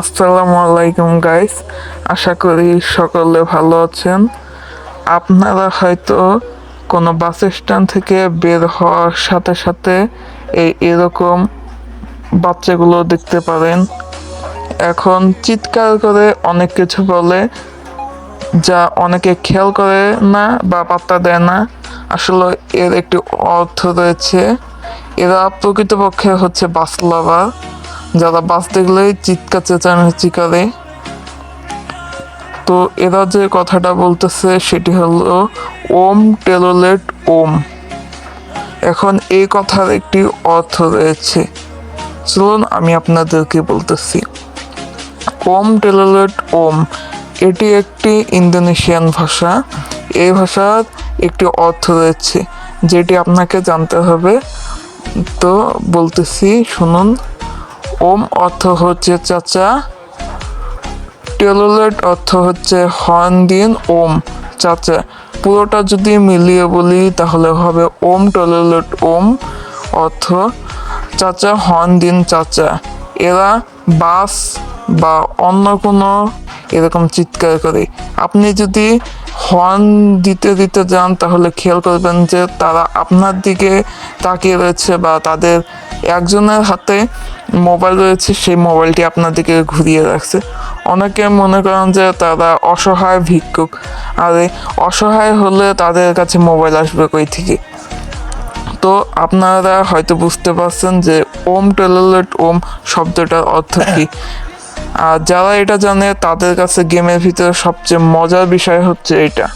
আসসালামু আলাইকুম গাইস আশা করি সকলে ভালো আছেন। আপনারা হয়তো কোনো বাস স্ট্যান্ড থেকে বের হওয়ার সাথে সাথে এই এরকম বাচ্চাগুলো দেখতে পারেন। এখন চিৎকার করে অনেক কিছু বলে, যা অনেকে খেয়াল করে না বা পাত্তা দেয় না। আসলে এর একটি অর্থ রয়েছে, এরা প্রকৃতপক্ষে হচ্ছে বাস লাভার যারা বাস দেখলেই চিৎকার চেঁচামেচি করে তো এরা যে কথাটা বলতেছে সেটি হলো, ওম টেলোলেট ওম। এখন এই কথার একটি অর্থ রয়েছে। চলুন আমি আপনাদেরকে বলতেছি। ওম টেলোলেট ওম, এটি একটি ইন্দোনেশিয়ান ভাষা। এই ভাষার একটি অর্থ রয়েছে, যেটি আপনাকে জানতে হবে। তো বলতেছি, শুনুন। ওম অর্থ হচ্ছে চাচা। টেলোলেট অর্থ হচ্ছে হর্ন দিন, ওম। চাচা, পুরোটা যদি মিলিয়ে বলি তাহলে হবে ওম টেলোলেট, ওম অর্থ চাচা হর্ন দিন, চাচা। এরা বাস বা অন্য কোনো এরকম চিৎকার করে। আপনি যদি হর্ন দিতে দিতে যান তাহলে খেয়াল করবেন যে তারা আপনার দিকে তাকিয়ে রয়েছে বা তাদের একজনের হাতে মোবাইল রয়েছে, সেই মোবাইলটি আপনার দিকে ঘুরিয়ে রাখছে। অনেকে মনে করেন যে তারা অসহায় ভিক্ষুক। আর, অসহায় হলে তাদের কাছে মোবাইল আসবে কই থেকে? তো আপনারা হয়তো বুঝতে পারছেন যে ওম টেলোলেট, ওম শব্দটার অর্থ কী। আর যারা এটা জানে, তাদের কাছে গেমের ভিতরে সবচেয়ে মজার বিষয় হচ্ছে এটা।